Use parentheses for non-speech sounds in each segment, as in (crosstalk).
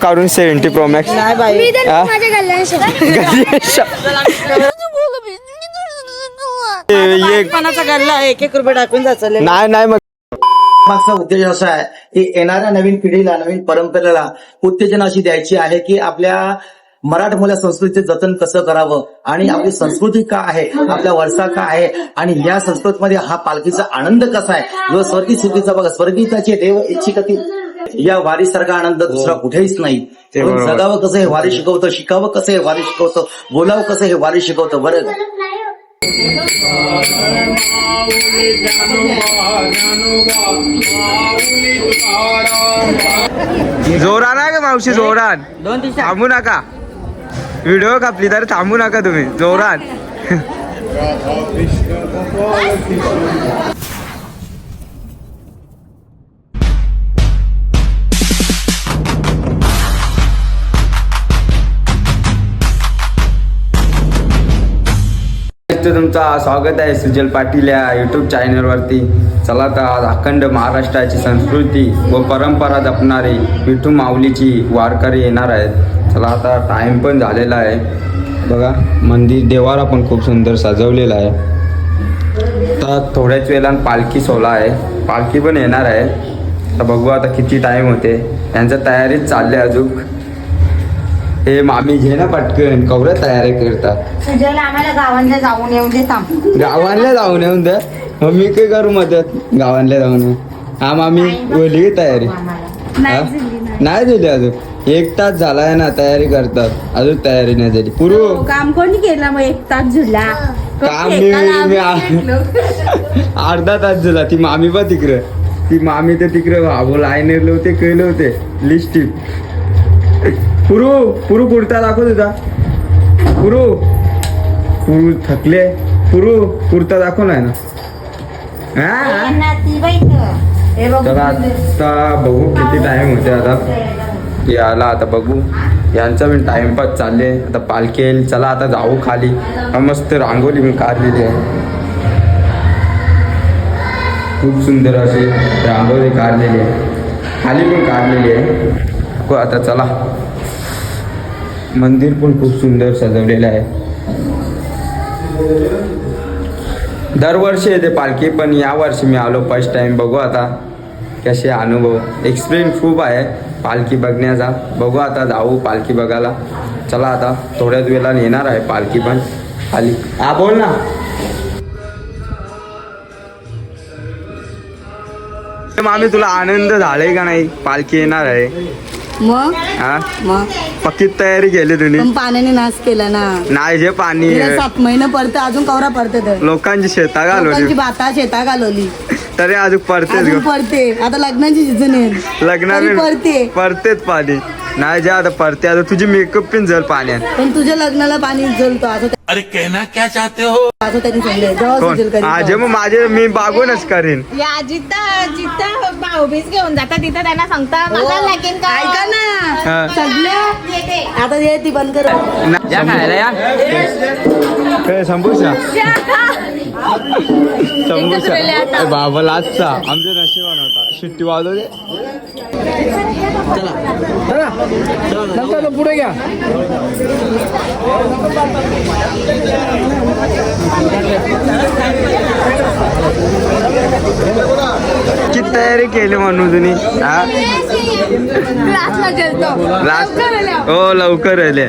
काढून seventy pro max नाही बाई. मी तर? माझ्या गल्ल्याने (laughs) एक पानाचा गल्ला एक एक रुपये टाकून जायचं नाही नाही मग मागचा उद्देश असा आहे की येणाऱ्या नवीन पिढीला नवीन परंपरेला उत्तेजना अशी द्यायची आहे की आपल्या मराठमोळ्या संस्कृतीचे जतन कसं करावं आणि आपली संस्कृती का आहे आपल्या वर्षा का आहे आणि या संस्कृतीमध्ये हा पालखीचा आनंद कसा आहे? जो स्वर्गीय सुखीचा बघा स्वर्गीताचे देव इच्छिकती या वारीसारखा आनंद दुसरा कुठेच नाही. जगावं कसं हे वारी शिकवतं शिकावं कसं हे वारी शिकवतं बोलावं कसं हे वारी शिकवतं बरं. जोरान आहे का मावशी जोरान दोन दिवस थांबू नका. व्हिडिओ कापली तर थांबू नका तुम्ही जोरान (laughs) तर तुमचा स्वागत आहे सुजल पाटील या यूट्यूब चॅनलवरती चला तर आज अखंड महाराष्ट्राची संस्कृती व परंपरा जपणारी विठू माऊलीची वारकरी येणार आहेत. चला आता टाईम पण झालेला आहे. बघा मंदिर देवारा पण खूप सुंदर सजवलेला आहे. आता थोड्याच वेळानं पालखी सोला आहे. पालखी पण येणार आहे. तर बघू आता किती टाइम होते. त्यांचं तयारीच चालले अजून. हे मामी घे ना पटकन कवऱ्या तयारी करतात. सुजयला आम्हाला गावांना जाऊन येऊन दे थांब. गावांना जाऊन येऊन द्या मग मी काय करू मदत? गावांना जाऊन येऊन हा मामी बोलली की तयारी? हा? नाही. झाली अजून. एक तास झालाय ना तयारी करतात. अजून तयारी नाही झाली. पुरू. काम कोणी केलं मग? एक तास झुला. काम मी- (laughs) अर्धा तास झाला. ती मामी पण तिकडं. ती मामी तर तिकडं भाऊ लाईनरले होते केले होते. लिस्टिक पुरू पुरू कुर्ता दाखव तुझा. पुरू. पुरू थकले. पुरू कुर्ता दाखव नाही ना आता बघू किती टाइम होते आता. याला आता बघू. यांचा पण टाइमपास चालले. आता पालखी येईल. चला आता जाऊ खाली. मस्त रांगोली मी काढलेली आहे. खूप सुंदर अशी रांगोळी काढलेली आहे. खाली पण काढलेली आहे. आता चला. मंदिर पण खूप सुंदर सजवलेलं आहे. दरवर्षी येते पालखी पण यावर्षी मी आलो फर्स्ट टाइम बघू आता कसे अनुभव. एक्सपिरियन्स खूप आहे पालखी बघण्याचा. बघू आता जाऊ पालखी बघायला. चला आता थोड्याच वेळाने येणार आहे पालखी पण. खाली. हा बोल ना. मामी तुला आनंद झालाय का नाही? पालखी येणार आहे. मग? हा? मग? पक्की तयारी केली तुम्ही पण पाण्याने नाश केला ना. नाही जे पाणी तिला सात महिने पडतं अजून कवरा पडते तर. लोकांची शेता लोकांची घालवली बाता शेता घालवली. तरी अजून ग. पडते. आता लग्नाची सीझन आहे. तरी लग्नाने पडते. पडतेच पाणी. नाही जे आता पडते आता तुझी मेकअप पण जर पाण्यात. पण तुझ्या लग्नाला पाणी जलतो. असं अरे कहना क्या चाहते हो? असं त्यांनी सांगितलं जेव्हा कोण? सुजल करीत आज मग माझे मी बागूनच करीन. या जिथं जिथं भाऊबीज घेऊन जातात तिथं त्यांना सांगता माझा लागेल का ऐका ना. हा. सगळे आता ये ती बंद कर. या खायला काय बाबा लाचचा आमच्या नशिबान होता शिट्टी वाजवते पुढे घ्या. किती तयारी केली म्हणून तुम्ही. हा? लास्ट. हो लवकर आले.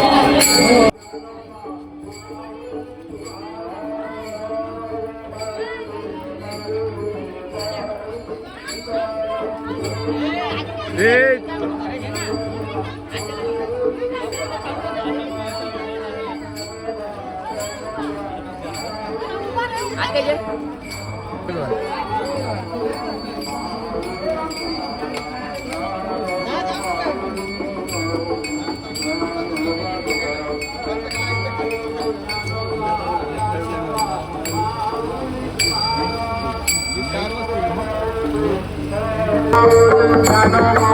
एकदम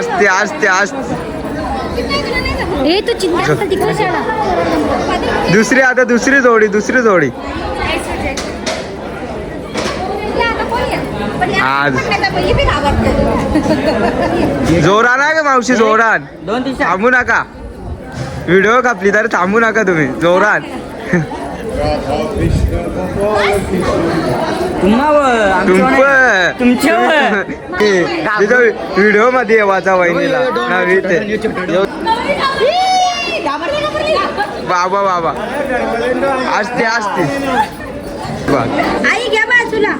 असते असते असते दुसरी आता दुसरी जोडी दुसरी जोडी. आज. जोरान आहे का मावशी जोरान? थांबू नका. व्हिडिओ कापली तर थांबू नका तुम्ही जोरान. व्हिडिओमध्ये आहे वाचा वहिनीला बाबा बाबा. असते असते. बा आई घ्या बाजूला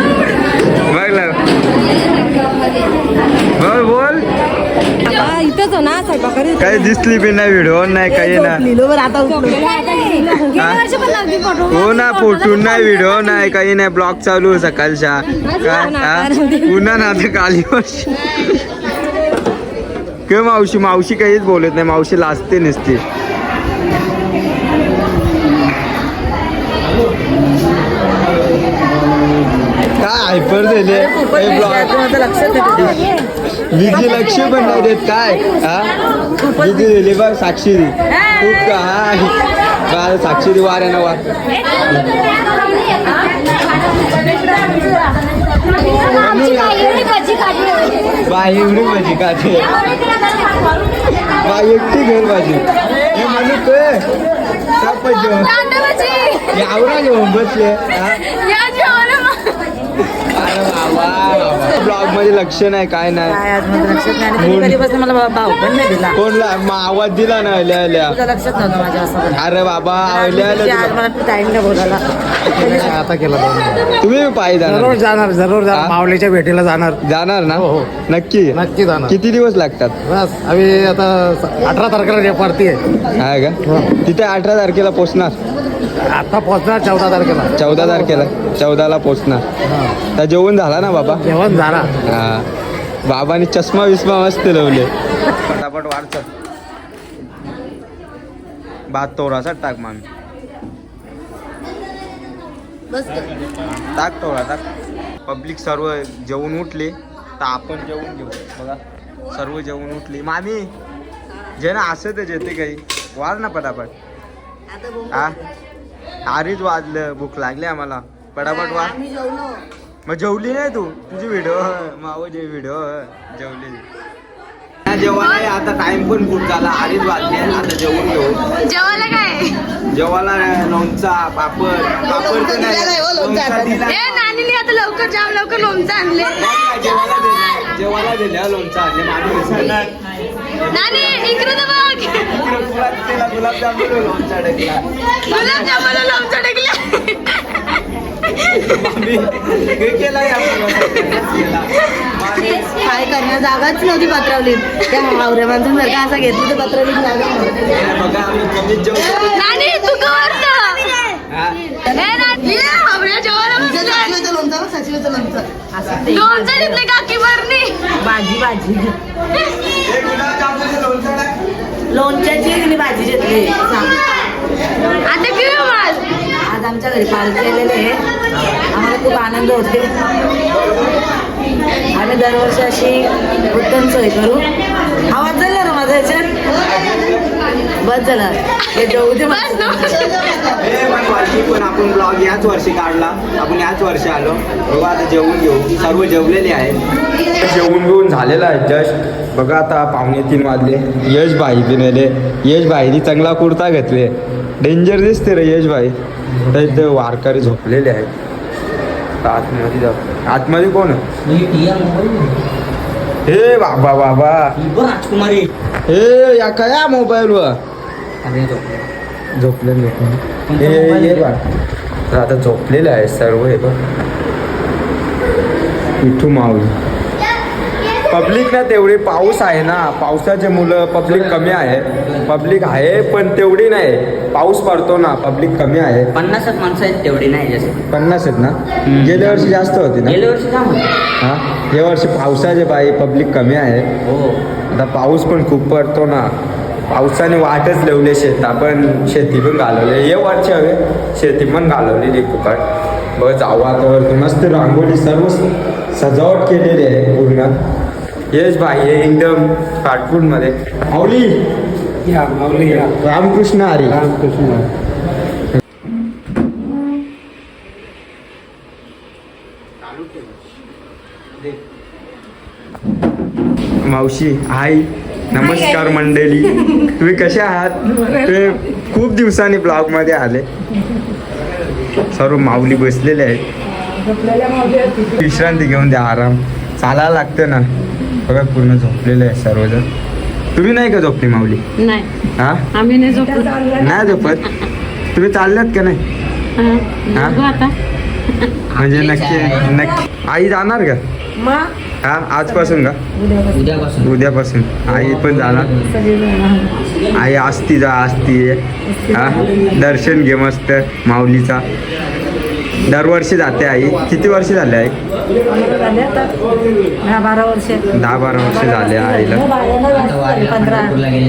बघलं बोल बोल इथंच हो ना स्वयंपाकरी काही दिसली बी नाही व्हिडिओ नाही काही ना लिहिलो बरं आता उठलो. गेल्या वर्षी पण लागली फोटो हो ना फोटून नाही व्हिडिओ नाही काही नाही ब्लॉग चालू सकाळच्या. काय? हा? पुन्हा ना आता काली वर्षी. किंवा मावशी मावशी काहीच बोलत नाही मावशी लाजते नसते. काय हायपर झाले ब्लॉग बिजी लक्ष पण नाही देत काय? हा? बिजी दिली बघ साक्षीरी खूप का हा साक्षीरी वाऱ्यानं वार. भजी काढली बाई एवढी भाजी का ते बाई एकटी घेऊन भाजी. हे म्हणू आवरा घेऊन बसले. हा? ब्लॉगमध्ये लक्ष नाही काय नाही. काय आज माझं लक्षात नाही आणि कधी कधीपासून मला बा- भाऊ पण नाही दिला. कोणला? मग आवाज दिला ना आल्या आल्या. तुझं लक्षात नव्हतं माझ्या असं अरे बाबा आल्या आज आल्या मला टाइम नाही बोलायला. आता केला तुम्ही पायी जरूर जाणार जाणार. जरूर हा? जाणार माऊलीच्या भेटीला जाणार. जाणार ना? हो, हो. नक्की? नक्की जाणार. किती दिवस लागतात? बस आम्ही आता अठरा तारखेला पार्टी आहे आहे का? तिथे अठरा तारखेला पोचणार. आता पोहोचणार चौदा तारखेला. चौदा तारखेला. चौदाला पोचणार. तर जेवण झाला ना बाबा? जेवण झाला. हा. बाबाने चष्मा विस्मा मस्त लावले पटापट वाढच भात तोराचा टाक मामी. टाक तोरा टाक. पब्लिक सर्व जेवून उठले तर आपण जेवून घेऊ. बघा सर्व जेवून उठली. मामी जे ना असं तर जेते काही. वाढ ना पटापट. हा? आरीच वाजलं भूक लागली आम्हाला. पटापट वाढ मग जेवली नाही तू? तुझी व्हिडिओ माव जे व्हिडिओ जेवली जेवण आहे आता टाइम पण खूप झाला. अडीच वाजले आता जेवण घेऊ. जेवायला काय? जेवायला लोणचा पापड. पापड तर नाही. नानीने आता लवकर जाम लवकर लोणचं आणले. जेवायला दिले जेवायला दिले हा लोणचा आणले. माझे विसरणार. नानी इकडे बघ. गुलाबजामुन लोणचा गुलाबजामुन लोणचं हे केलं काय करणार? जागाच नव्हती पत्रवली त्या हावऱ्या माणसांसारखं असं घेतलं तर पत्रवली जागा. हे नानी तू कवर हा. जेवायला लोणचं सासूचं लोणचं. असं. लोणचं घेतलं काकी बरणी भाजी भाजी. लोणच्याची आणि भाजी घेतली? आता घेऊ माल आज आमच्या घरी पार्टी आलेले आहे. आम्हाला खूप आनंद होते आम्ही दरवर्षी अशी उत्तम सोय करू. आवाज झाला ना माझा याच्यात? बस झाला. पण वर्षी पण आपण ब्लॉग याच वर्षी काढला. आपण याच वर्षी आलो. बघा आता जेवून घेऊ. सर्व जेवलेले आहे जेवून घेऊन झालेलं आहे जस्ट. बघा आता पावणे तीन वाजले. यश भाई बी नेले यश भाईनी चांगला कुर्ता घेतले. डेंजर दिसते रे यश भाई. तर इथे वारकरी झोपलेले आहेत. आतमध्ये जाऊ. आतमध्ये कोण आहे? हे बाबा बाबा राजकुमारी. हे या कया मोबाईलवर? झोपलेले हे हे बघ. तर आता झोपलेले आहे सर्व हे बघ. विठू माऊली. पब्लिक ना तेवढी पाऊस आहे ना. पावसाचे मुलं पब्लिक कमी आहे पब्लिक आहे पण तेवढी नाही. पाऊस पडतो ना पब्लिक कमी आहे. पन्नासच माणसं आहेत तेवढी नाही पन्नास आहेत ना? गेल्या वर्षी जास्त होती ना? गेल्या वर्षी जाम होते. हा? या वर्षी पावसाचे बाई पब्लिक कमी आहे. हो. आता पाऊस पण खूप पडतो ना. पावसाने वाटच लावले शेत आपण शेती पण घालवली. हे वर्ष हवे शेती पण घालवलेली फुकट. बघ जाऊ आता वरती मस्त रांगोळी सर्व सजावट केलेली आहे पूर्ण. येस भाई हे एकदम काटपूरमध्ये. माऊली! या माऊली या. रामकृष्ण हरी. रामकृष्ण मावशी हाय. नमस्कार मंडळी. तुम्ही कसे आहात? तुम्ही खूप दिवसांनी ब्लॉगमध्ये आले. सर्व माऊली बसलेले आहेत. विश्रांती घेऊन द्या आराम. चालायला लागतं ना. बघा पूर्ण झोपलेले आहे सर्वजण. तुम्ही नाही का झोपली माऊली? नाही. हा? आम्ही नाही झोपलो. नाही झोपत? तुम्ही चालल्यात का नाही? हा? बघू आता. म्हणजे नक्की नक्की. आई जाणार का? हा? आजपासून का? उद्यापासून. उद्यापासून. आई पण जाणार. आई असती जा असती. हा? दर्शन घे मस्त माऊलीचा. दरवर्षी जाते आई. किती वर्ष झाले आई? दहा बारा वर्ष. दहा बारा वर्ष झाले आईला.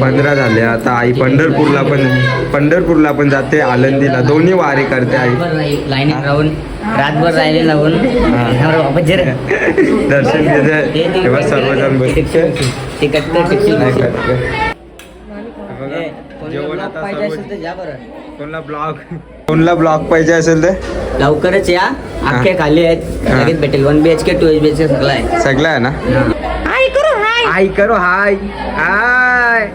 पंधरा. झाले. आता आई पंढरपूरला पण पंढरपूरला पण जाते आळंदीला. दोन्ही वारी करते आई. लाईनीत राहून रातभर राहिले जर. दर्शन घेते. तेव्हा सर्वजण बघा, जेवण आता कोणला ब्लॉग? कोणला ब्लॉग पाहिजे असेल ते? लवकरच या. अख्खे खाली आहेत. हा. लगेच भेटेल. One B H K two H B H K सगळं आहे. सगळं आहे ना? हाय करो हाय. हाय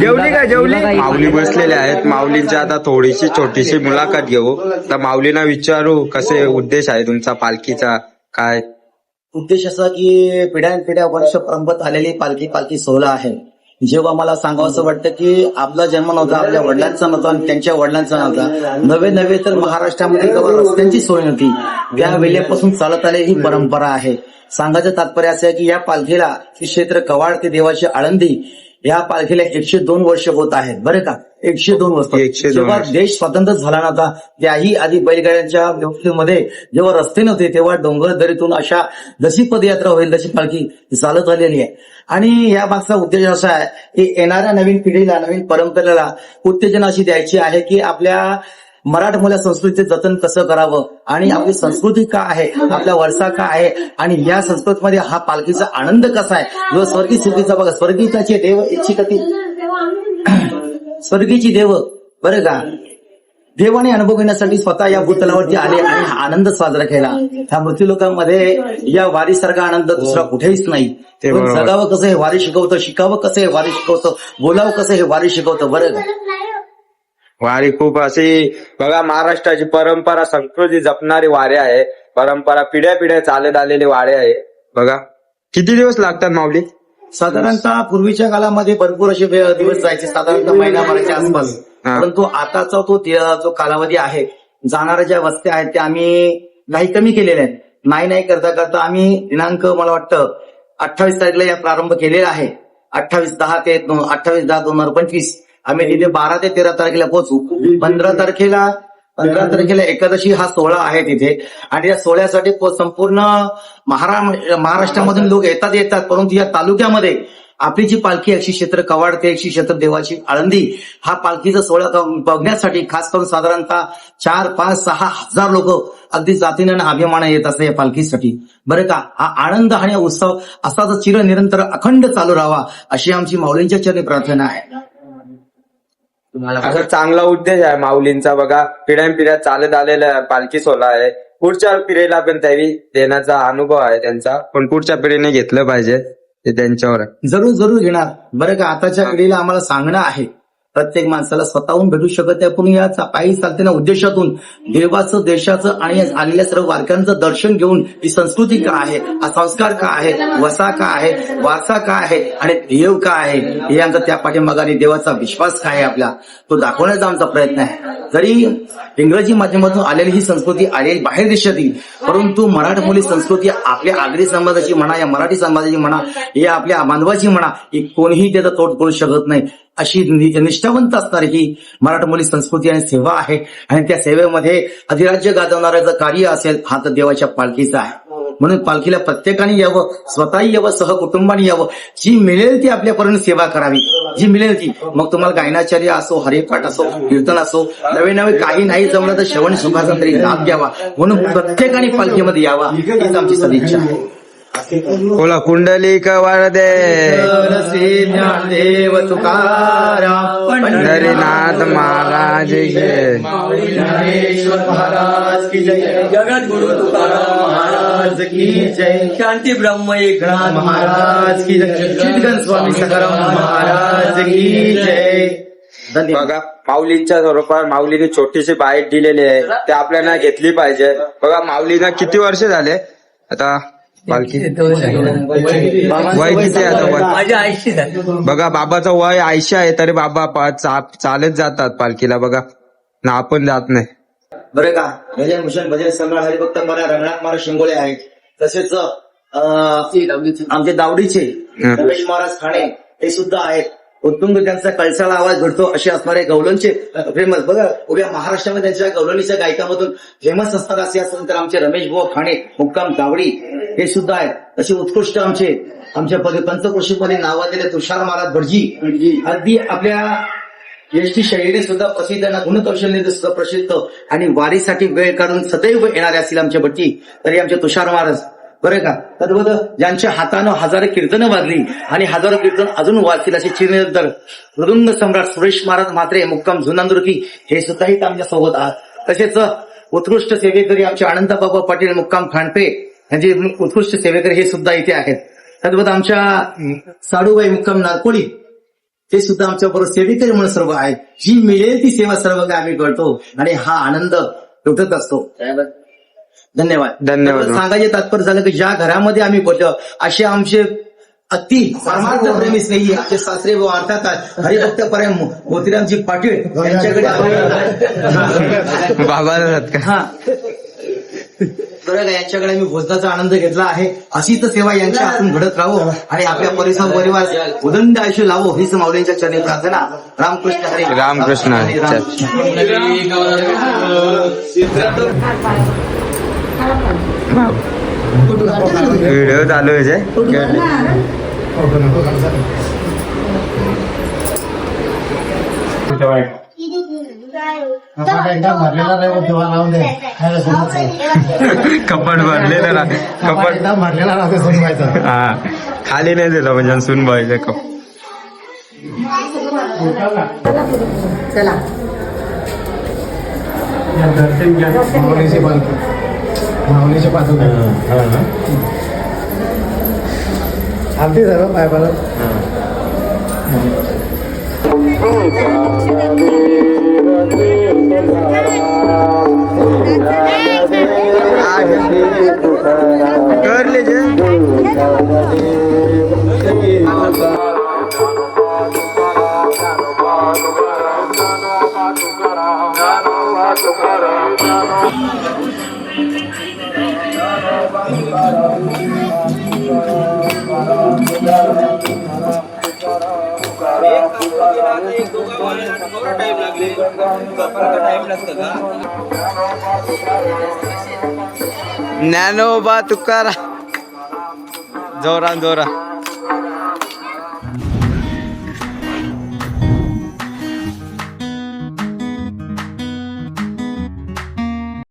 जेवली का जेवली? माऊली बसलेले आहेत. माऊलींची आता थोडीशी छोटीशी मुलाखत घेऊ. तर माऊलींना विचारू कसे उद्देश आहे तुमचा पालखीचा? काय? उद्देश असा की पिढ्यानपिढ्या वर्ष परंपत आलेली पालखी पालखी सोहळा आहे. जेव्हा मला सांगावं असं वाटतं की आपला जन्म नव्हता आपल्या वडिलांचा नव्हता आणि त्यांच्या वडिलांचा नव्हता. नवे नवे तर महाराष्ट्रामध्ये जेव्हा रस्त्यांची सोय नव्हती. त्या वेळेपासून चालत आलेली ही परंपरा आहे. सांगायचं तात्पर्य असं आहे की या पालखीला श्री क्षेत्र कवाड ते देवाची आळंदी या पालखीला एकशे दोन वर्ष होत आहेत. बरं का? एकशे दोन वर्ष. 102 जेव्हा. देश स्वतंत्र झाला नव्हता त्याही आधी बैलगाड्यांच्या व्यवस्थेमध्ये जेव्हा रस्ते नव्हते तेव्हा डोंगर दरीतून अशा जशी पदयात्रा होईल तशी पालखी चालत आलेली आहे. आणि या मागचा उद्देश असा आहे की येणाऱ्या नवीन पिढीला नवीन परंपरेला उत्तेजन अशी द्यायची आहे की आपल्या मराठमोल्या संस्कृतीचे जतन कसं करावं? आणि आपली संस्कृती का आहे? आपला वारसा का आहे? आणि या संस्कृतीमध्ये हा पालखीचा आनंद कसा आहे? जो स्वर्गीय सुखीचा बघा स्वर्गीताचे देव इच्छिकती स्वर्गीची देव बरं का? देवाने अनुभव घेण्यासाठी स्वतः या भूतलावरती आले आणि हा आनंद साजरा केला. ह्या मृत्यू लोकांमध्ये या वारीसारखा आनंद दुसरा कुठेच नाही. जगावं कसं हे वारी शिकवतं शिकावं कसं हे वारी शिकवतं बोलावं कसं हे वारी शिकवतं बरं वारी खूप अशी बघा महाराष्ट्राची परंपरा संस्कृती जपणारी वारी आहे. परंपरा पिढ्या पिढ्या चालत आलेली वारी आहे. बघा. किती दिवस लागतात माऊली? साधारणतः पूर्वीच्या काळामध्ये भरपूर असे वे- दिवस जायचे साधारणतः महिनाभराच्या आसपास. हा. परंतु आताचा तो ते- जो कालावधी आहे जाणाऱ्या ज्या वस्त्या आहेत त्या आम्ही काही कमी केलेल्या आहेत. नाही नाही करता करता आम्ही दिनांक मला वाटतं अठ्ठावीस तारखेला या प्रारंभ केलेला आहे. अठ्ठावीस दहा ते अठ्ठावीस दहा दोन हजार पंचवीस. आम्ही तिथे बारा ते तेरा तारखेला पोहोचू. पंधरा तारखेला पंधरा तारखेला एकादशी हा सोहळा आहे तिथे. आणि या सोहळ्यासाठी संपूर्ण महारा महाराष्ट्रामधून लोक येतात येतात. परंतु या तालुक्यामध्ये आपली जी पालखी एकशे क्षेत्र कवाड ते एकशे क्षेत्र देवाची आळंदी हा पालखीचा सोहळा बघण्यासाठी खास करून साधारणतः चार पाच सहा हजार लोक अगदी जातीने आणि अभिमाना येत असतात या पालखीसाठी. बरं का? हा आनंद आणि उत्सव असाच चिरनिरंतर अखंड चालू राहावा अशी आमची माऊलींच्या चरणी प्रार्थना आहे. असा चांगला उद्देश आहे माऊलींचा. बघा पिढ्यान पिढ्या चालत आलेला पालखी सोहळा आहे. पुढच्या पिढीला पण त्यावी देण्याचा अनुभव आहे त्यांचा. पण पुढच्या पिढीने घेतलं पाहिजे ते त्यांच्यावर आहे. जरूर जरूर घेणार. बरं का आताच्या पिढीला आम्हाला सांगणं आहे. प्रत्येक माणसाला स्वतःहून भेटू शकत नाही. पण या पायी चालताना उद्देशातून देवाचं देशाचं आणि आलेल्या सर्व वारकांचं दर्शन घेऊन ही संस्कृती का आहे हा संस्कार का आहे वसा का आहे वारसा का आहे आणि देव का आहे हे आमचा त्या पाठीमागाने देवाचा विश्वास काय आहे आपला? तो दाखवण्याचा आमचा प्रयत्न आहे. जरी इंग्रजी माध्यमातून आलेली ही संस्कृती आलेली बाहेर देशातील परंतु मराठी मुली संस्कृती आपल्या आगरी समाजाची म्हणा या मराठी समाजाची म्हणा या आपल्या मानवाची म्हणा ही कोणीही त्याचा तोड करू शकत नाही. अशी निष्ठावंत असणारी ही मराठी मुली संस्कृती आणि सेवा आहे. आणि त्या सेवेमध्ये अधिराज्य गाजवणाऱ्याचं कार्य असेल हा तर देवाच्या पालखीचा आहे. म्हणून पालखीला प्रत्येकाने यावं स्वतःही यावं सहकुटुंबाने यावं. जी मिळेल ती आपल्यापर्यंत सेवा करावी. जी मिळेल ती. मग तुम्हाला गायनाचार्य असो हरिपाठ असो कीर्तन असो नवे नवे काही नाही जमलं तर श्रवण सुखाचा तरी लाभ घ्यावा. म्हणून प्रत्येकाने पालखीमध्ये यावा हीच आमची सदिच्छा. आहे कुंडलिक वरदे. श्री ज्ञानदेव तुकाराम पंढरीनाथ महाराज की ज्ञानेश्वर महाराज की जय. जगत गुरु तुकाराम महाराज की जय. शांती ब्रह्म एकनाथ महाराज की जय. चिदगन स्वामी सकाराम महाराज की जय. बघा माऊलींच्या स्वरूपात माऊलीने छोटीशी बाईट दिलेली आहे. ते आपल्याला घेतली पाहिजे. बघा माऊलीना किती वर्ष झाले? आता पालखी वय किती आहे आता वय माझ्या आईशी झाली बघा बाबाचं वय ऐंशी आहे तरी बाबा पा- चा- चालत जातात पालखीला बघा ना आपण जात नाही बरं का भजन भूषण भजन सम्राट हरिभक्त मला रंगनाथ महाराज शिंगोळे आहेत तसेच अं, आमचे दावडीचे हं. रमेश महाराज खाणे हे सुद्धा आहेत उत्तुंग त्यांचा कळसाला आवाज घडतो असे असणारे गवलनचे फेमस. बघा उद्या महाराष्ट्रामध्ये त्यांच्या गवलनीच्या गायकामधून फेमस असणार असे असेल तर आमचे रमेश भाऊ खाणे मुक्काम दावडी हे सुद्धा आहेत. तसे उत्कृष्ट आमचे आमच्या पद- पंचकृषीमध्ये नावाजलेले तुषार महाराज भटजी अगदी आपल्या एसटी शैलीने सुद्धा प्रसिद्ध ना गुणकौशल्य सुद्धा प्रसिद्ध. आणि वारीसाठी वेळ काढून सदैव येणारे असतील आमच्या भट्टी तरी आमचे तुषार महाराज बरं का? तद्वत ज्यांच्या हातानं हजारो कीर्तनं वाजली आणि हजारो कीर्तन अजून वाचतील असे चिरनिरंतर मृदुंग सम्राट सुरेश महाराज म्हात्रे मुक्काम जुनांदुर्की हे सुद्धा इथं आमच्यासोबत आहात. तसेच उत्कृष्ट सेवेकरी आमचे आनंदबाबा पाटील मुक्काम खांडपे यांचे उत्कृष्ट सेवेकरी हे सुद्धा इथे आहेत. तद्वत आमच्या साडूबाई मुक्काम नागपुडी ते सुद्धा आमच्या बरोबर सेवेकरी म्हणून सर्व आहे जी मिळेल ती सेवा सर्व काय आम्ही करतो आणि हा आनंद लुटत असतो. धन्यवाद. धन्यवाद. सांगायचे तात्पर्य झालं की ज्या घरामध्ये आम्ही बोललो असे आमचे अति परमार्थ प्रेमी स्नेही आमचे सासरे व अर्थात हरिभक्त प्रेम मोतीरामजी पाटील यांच्याकडे बाबा हा. यांच्याकडे मी भोजनाचा आनंद घेतला आहे. अशीच सेवा यांच्या हातून घडत राहो आणि आपल्या परिसर परिवार उदंड आयुष्य लावो. हीच माऊलींच्या चरणी प्रार्थना. रामकृष्ण हरी. रामकृष्ण व्हिडिओ चालू आहे. कपाट भरलेलं ना कपाट भरलेला हा. खाली नाही दिलं म्हणजे सुन बाईचं कप. चला माऊलीची पालखी आलती सर्व पाय परत ज्ञानोबा तुकारा जोरा जोरा